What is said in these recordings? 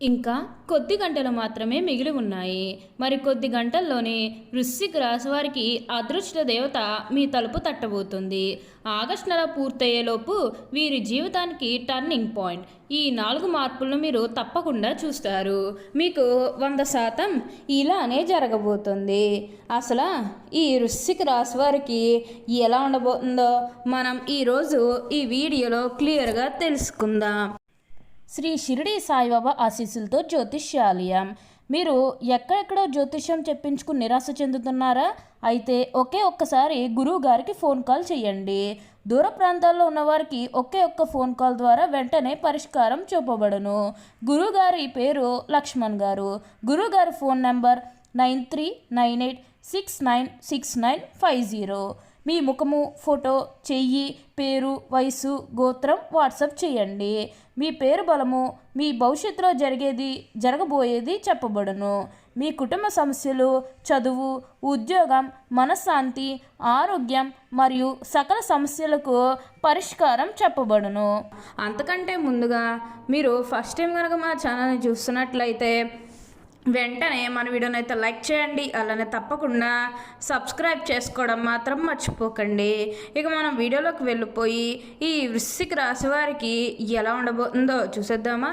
ఇంకా కొద్ది గంటలు మాత్రమే మిగిలి ఉన్నాయి. మరి కొద్ది గంటల్లోనే వృశ్చిక రాశివారికి అదృష్ట దేవత మీ తలుపు తట్టబోతుంది. ఆగస్టు నెల పూర్తయ్యేలోపు వీరి జీవితానికి టర్నింగ్ పాయింట్ ఈ నాలుగు మార్పులను మీరు తప్పకుండా చూస్తారు. మీకు వంద శాతం ఇలానే జరగబోతుంది. అసలు ఈ వృశ్చిక రాశివారికి ఎలా ఉండబోతుందో మనం ఈరోజు ఈ వీడియోలో క్లియర్గా తెలుసుకుందాం. శ్రీ షిరిడి సాయిబాబా ఆశీస్సులతో జ్యోతిష్యాలయం. మీరు ఎక్కడెక్కడో జ్యోతిష్యం చెప్పించుకుని నిరాశ చెందుతున్నారా? అయితే ఒకే ఒక్కసారి గురువు గారికి ఫోన్ కాల్ చేయండి. దూర ప్రాంతాల్లో ఉన్నవారికి ఒకే ఒక్క ఫోన్ కాల్ ద్వారా వెంటనే పరిష్కారం చూపబడును. గురువుగారి పేరు లక్ష్మణ్ గారు. గురువుగారి phone number nine three nine eight six nine six nine five zero. మీ ముఖము ఫోటో చెయ్యి పేరు వయసు గోత్రం వాట్సాప్ చేయండి. మీ పేరు బలము మీ భవిష్యత్తులో జరిగేది జరగబోయేది చెప్పబడును. మీ కుటుంబ సమస్యలు చదువు ఉద్యోగం మనశ్శాంతి ఆరోగ్యం మరియు సకల సమస్యలకు పరిష్కారం చెప్పబడును. అంతకంటే ముందుగా మీరు ఫస్ట్ టైం కనుక మా ఛానల్ని చూస్తున్నట్లయితే వెంటనే మన వీడియోని అయితే లైక్ చేయండి అలానే తప్పకుండా సబ్స్క్రైబ్ చేసుకోవడం మాత్రం మర్చిపోకండి. ఇక మనం వీడియోలోకి వెళ్ళిపోయి ఈ వృశ్చిక రాశి వారికి ఎలా ఉండబోతుందో చూసేద్దామా?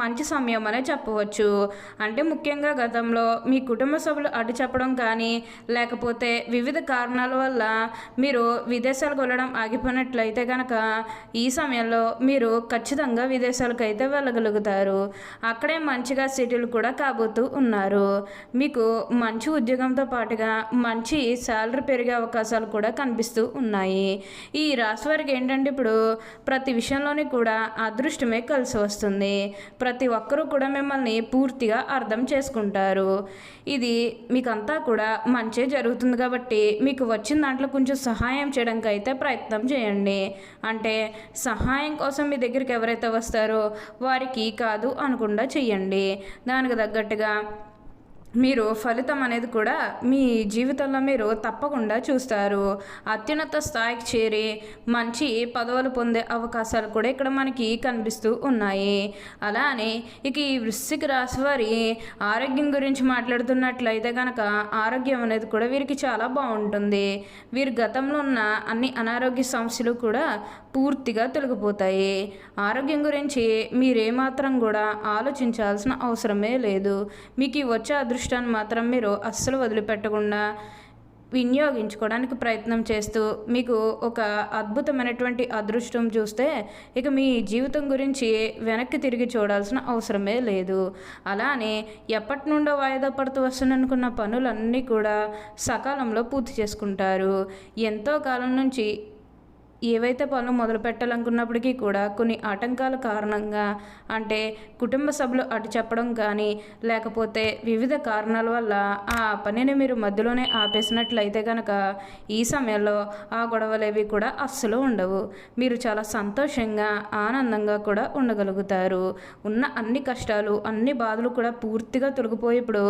మంచి సమయం అనే చెప్పవచ్చు. అంటే ముఖ్యంగా గతంలో మీ కుటుంబ సభ్యులు అడ్డు చెప్పడం కానీ లేకపోతే వివిధ కారణాల వల్ల మీరు విదేశాలకు వెళ్ళడం ఆగిపోయినట్లయితే కనుక ఈ సమయంలో మీరు ఖచ్చితంగా విదేశాలకు అయితే వెళ్ళగలుగుతారు. అక్కడే మంచిగా సిటీలు కూడా కాబోతూ ఉన్నారు. మీకు మంచి ఉద్యోగంతో పాటుగా మంచి శాలరీ పెరిగే అవకాశాలు కూడా కనిపిస్తూ ఉన్నాయి. ఈ రాశి వారికి ఏంటంటే ఇప్పుడు ప్రతి విషయంలోని కూడా అదృష్టమే కలిసి వస్తుంది. ప్రతి ఒక్కరూ కూడా మిమ్మల్ని పూర్తిగా అర్థం చేసుకుంటారు. ఇది మీకంతా కూడా మంచి జరుగుతుంది కాబట్టి మీకు వచ్చిన దాంట్లో కొంచెం సహాయం చేయడానికి అయితే ప్రయత్నం చేయండి. అంటే సహాయం కోసం మీ దగ్గరికి ఎవరైతే వస్తారో వారికి కాదు అనకుండా చెయ్యండి దానికి తగ్గట్టుగా మీరు ఫలితం అనేది కూడా మీ జీవితంలో మీరు తప్పకుండా చూస్తారు. అత్యున్నత స్థాయికి చేరి మంచి పదవులు పొందే అవకాశాలు కూడా ఇక్కడ మనకి కనిపిస్తూ ఉన్నాయి. అలానే ఇక ఈ వృశ్చిక రాశి వారి ఆరోగ్యం గురించి మాట్లాడుతున్నట్లయితే కనుక ఆరోగ్యం అనేది కూడా వీరికి చాలా బాగుంటుంది. వీరి గతంలో ఉన్న అన్ని అనారోగ్య సమస్యలు కూడా పూర్తిగా తొలగిపోతాయి. ఆరోగ్యం గురించి మీరేమాత్రం కూడా ఆలోచించాల్సిన అవసరమే లేదు. మీకు వచ్చే అదృష్టం అదృష్టాన్ని మాత్రం మీరు అస్సలు వదిలిపెట్టకుండా వినియోగించుకోవడానికి ప్రయత్నం చేస్తూ మీకు ఒక అద్భుతమైనటువంటి అదృష్టం చూస్తే ఇక మీ జీవితం గురించి వెనక్కి తిరిగి చూడాల్సిన అవసరమే లేదు. అలానే ఎప్పటి నుండో వాయిదా పడుతూ వస్తున్ననుకున్న పనులన్నీ కూడా సకాలంలో పూర్తి చేసుకుంటారు. ఎంతో కాలం నుంచి ఏవైతే పనులు మొదలు పెట్టాలనుకున్నప్పటికీ కూడా కొన్ని ఆటంకాల కారణంగా అంటే కుటుంబ సభ్యులు అటు చెప్పడం కానీ లేకపోతే వివిధ కారణాల వల్ల ఆ పనిని మీరు మధ్యలోనే ఆపేసినట్లయితే కనుక ఈ సమయంలో ఆ గొడవలేవి కూడా అస్సలు ఉండవు. మీరు చాలా సంతోషంగా ఆనందంగా కూడా ఉండగలుగుతారు. ఉన్న అన్ని కష్టాలు అన్ని బాధలు కూడా పూర్తిగా తొలగిపోయి ఇప్పుడు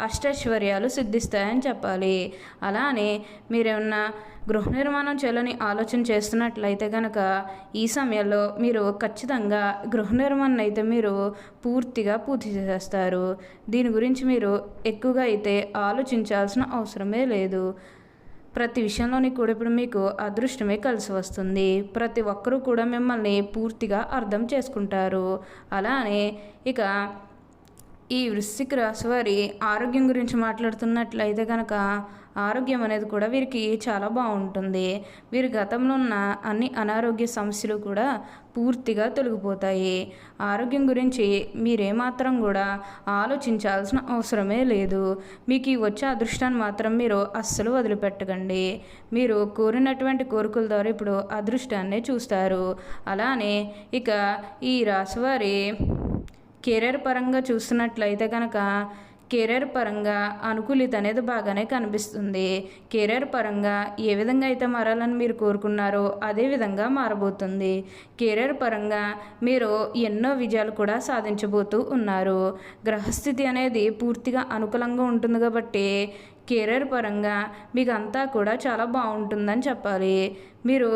అష్టైశ్వర్యాలు సిద్ధిస్తాయని చెప్పాలి. అలానే మీరేమన్నా గృహ నిర్మాణం చేయాలని ఆలోచన చేస్తున్నట్లయితే కనుక ఈ సమయంలో మీరు ఖచ్చితంగా గృహ నిర్మాణం అయితే మీరు పూర్తిగా పూర్తి చేసేస్తారు. దీని గురించి మీరు ఎక్కువగా అయితే ఆలోచించాల్సిన అవసరమే లేదు. ప్రతి విషయంలోని కూడా ఇప్పుడు మీకు అదృష్టమే కలిసి వస్తుంది. ప్రతి ఒక్కరూ కూడా మిమ్మల్ని పూర్తిగా అర్థం చేసుకుంటారు. అలానే ఇక ఈ వృశ్చిక రాశి వారి ఆరోగ్యం గురించి మాట్లాడుతున్నట్లయితే కనుక ఆరోగ్యం అనేది కూడా వీరికి చాలా బాగుంటుంది. వీరి గతంలో ఉన్న అన్ని అనారోగ్య సమస్యలు కూడా పూర్తిగా తొలగిపోతాయి. ఆరోగ్యం గురించి మీరేమాత్రం కూడా ఆలోచించాల్సిన అవసరమే లేదు. మీకు ఈ వచ్చే అదృష్టాన్ని మాత్రం మీరు అస్సలు వదిలిపెట్టకండి. మీరు కోరినటువంటి కోరికల ద్వారా ఇప్పుడు అదృష్టాన్ని చూస్తారు. అలానే ఇక ఈ రాశివారి కెరీర్ పరంగా చూస్తున్నట్లయితే కనుక కెరీర్ పరంగా అనుకూలిత అనేది బాగానే కనిపిస్తుంది. కెరీర్ పరంగా ఏ విధంగా అయితే మారాలని మీరు కోరుకున్నారో అదే విధంగా మారబోతుంది. కెరీర్ పరంగా మీరు ఎన్నో విజయాలు కూడా సాధించబోతూ ఉన్నారు. గ్రహస్థితి అనేది పూర్తిగా అనుకూలంగా ఉంటుంది కాబట్టి కెరీర్ పరంగా మీకు అంతా కూడా చాలా బాగుంటుందని చెప్పాలి. మీరు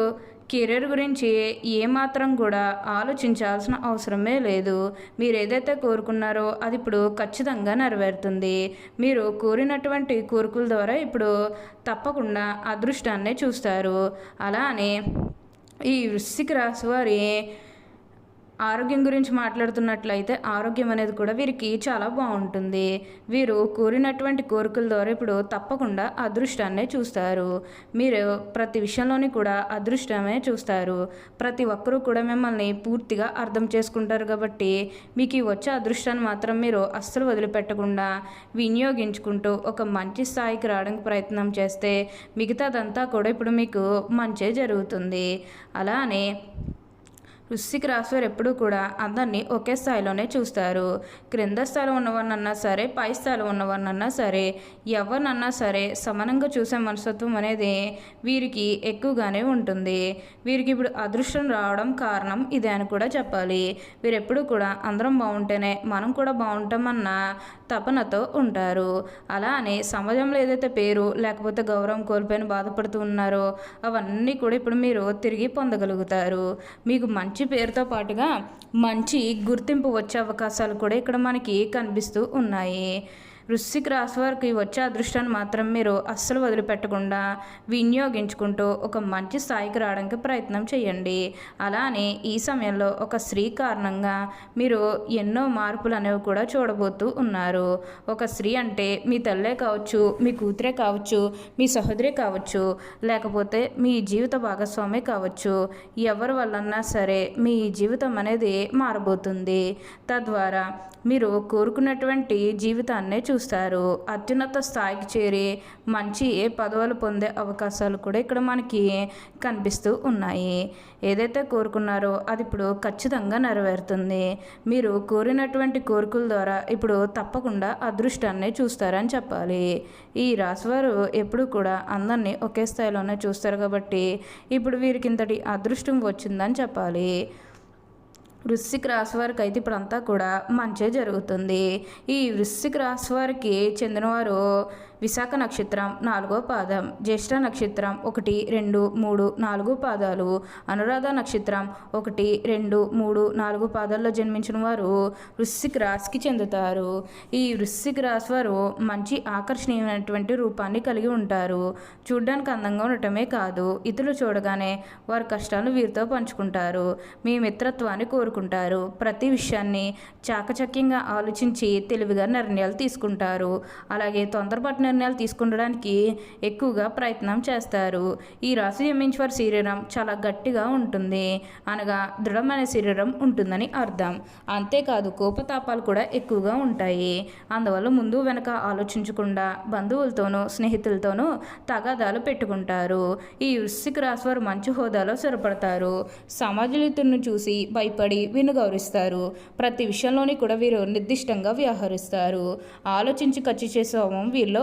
కెరీర్ గురించి ఏమాత్రం కూడా ఆలోచించాల్సిన అవసరమే లేదు. మీరు ఏదైతే కోరుకున్నారో అది ఇప్పుడు ఖచ్చితంగా నెరవేరుతుంది. మీరు కోరినటువంటి కోరికల ద్వారా ఇప్పుడు తప్పకుండా అదృష్టాన్ని చూస్తారు. అలానే ఈ వృశ్చిక రాశి వారి ఆరోగ్యం గురించి మాట్లాడుతున్నట్లయితే ఆరోగ్యం అనేది కూడా వీరికి చాలా బాగుంటుంది. వీరు కోరినటువంటి కోరికల ద్వారా ఇప్పుడు తప్పకుండా అదృష్టాన్నే చూస్తారు. మీరు ప్రతి విషయంలోని కూడా అదృష్టమే చూస్తారు. ప్రతి ఒక్కరూ కూడా మిమ్మల్ని పూర్తిగా అర్థం చేసుకుంటారు కాబట్టి మీకు ఈ వచ్చే అదృష్టాన్ని మాత్రం మీరు అస్సలు వదిలిపెట్టకుండా వినియోగించుకుంటూ ఒక మంచి స్థాయికి రావడానికి ప్రయత్నం చేస్తే మిగతాదంతా కూడా ఇప్పుడు మీకు మంచే జరుగుతుంది. అలానే వృశ్చిక రాశి వారు ఎప్పుడూ కూడా అందరినీ ఒకే స్థాయిలోనే చూస్తారు. క్రింద స్థాయిలో ఉన్నవారినన్నా సరే పై స్థాయిలో ఉన్నవారినన్నా సరే ఎవరినన్నా సరే సమానంగా చూసే మనస్తత్వం అనేది వీరికి ఎక్కువగానే ఉంటుంది. వీరికి ఇప్పుడు అదృష్టం రావడం కారణం ఇదే అని కూడా చెప్పాలి. వీరు ఎప్పుడూ కూడా అందరం బాగుంటేనే మనం కూడా బాగుంటామన్న తపనతో ఉంటారు. అలా అని సమాజంలో ఏదైతే పేరు లేకపోతే గౌరవం కోల్పోయిన బాధపడుతూ ఉన్నారో అవన్నీ కూడా ఇప్పుడు మీరు తిరిగి పొందగలుగుతారు. మీకు మంచి మంచి పేరుతో పాటుగా మంచి గుర్తింపు వచ్చే అవకాశాలు కూడా ఇక్కడ మనకి కనిపిస్తూ ఉన్నాయి. వృశ్చిక రాశి వారికి వచ్చే అదృష్టాన్ని మాత్రం మీరు అస్సలు వదిలిపెట్టకుండా వినియోగించుకుంటూ ఒక మంచి స్థాయికి రావడానికి ప్రయత్నం చేయండి. అలానే ఈ సమయంలో ఒక స్త్రీ కారణంగా మీరు ఎన్నో మార్పులు అనేవి కూడా చూడబోతూ ఉన్నారు. ఒక స్త్రీ అంటే మీ తల్లే కావచ్చు మీ కూతురే కావచ్చు మీ సహోదరి కావచ్చు లేకపోతే మీ జీవిత భాగస్వామి కావచ్చు. ఎవరి వల్లన్నా సరే మీ జీవితం అనేది మారబోతుంది. తద్వారా మీరు కోరుకున్నటువంటి జీవితాన్నే చూస్తారు. అత్యున్నత స్థాయికి చేరి మంచి ఏ పదవులు పొందే అవకాశాలు కూడా ఇక్కడ మనకి కనిపిస్తూ ఉన్నాయి. ఏదైతే కోరుకున్నారో అది ఇప్పుడు ఖచ్చితంగా నెరవేరుతుంది. మీరు కోరినటువంటి కోరికల ద్వారా ఇప్పుడు తప్పకుండా అదృష్టాన్ని చూస్తారని చెప్పాలి. ఈ రాశివారు ఎప్పుడు కూడా అందరినీ ఒకే స్థాయిలోనే చూస్తారు కాబట్టి ఇప్పుడు వీరికింతటి అదృష్టం వచ్చిందని చెప్పాలి. వృశ్చిక రాశి వారికి అయితే ఇప్పుడంతా కూడా మంచే జరుగుతుంది. ఈ వృశ్చిక రాశి వారికి చెందినవారు విశాఖ నక్షత్రం నాలుగో పాదం జ్యేష్ఠ నక్షత్రం ఒకటి రెండు మూడు నాలుగు పాదాలు అనురాధ నక్షత్రం ఒకటి రెండు మూడు నాలుగు పాదాల్లో జన్మించిన వారు వృశ్చిక రాశికి చెందుతారు. ఈ వృశ్చిక రాశి వారు మంచి ఆకర్షణీయమైనటువంటి రూపాన్ని కలిగి ఉంటారు. చూడ్డానికి అందంగా ఉండటమే కాదు ఇతరులు చూడగానే వారి కష్టాలు వీరితో పంచుకుంటారు. మీ మిత్రత్వాన్ని కోరుకుంటారు. ప్రతి విషయాన్ని చాకచక్యంగా ఆలోచించి తెలివిగా నిర్ణయాలు తీసుకుంటారు. అలాగే తొందరపాటు నిర్ణయాలు తీసుకుండడానికి ఎక్కువగా ప్రయత్నం చేస్తారు. ఈ రాశి జన్మించి వారి శరీరం చాలా గట్టిగా ఉంటుంది. అనగా దృఢమైన శరీరం ఉంటుందని అర్థం. అంతేకాదు కోపతాపాలు కూడా ఎక్కువగా ఉంటాయి. అందువల్ల ముందు వెనక ఆలోచించకుండా బంధువులతోనూ స్నేహితులతోనూ తగాదాలు పెట్టుకుంటారు. ఈ వృశ్చిక రాశి వారు మంచి హోదాలో స్థిరపడతారు. సమాజలితులను చూసి భయపడి వీరిని గౌరవిస్తారు. ప్రతి విషయంలోని కూడా వీరు నిర్దిష్టంగా వ్యవహరిస్తారు. ఆలోచించి ఖర్చు చేసే స్వభావం వీరిలో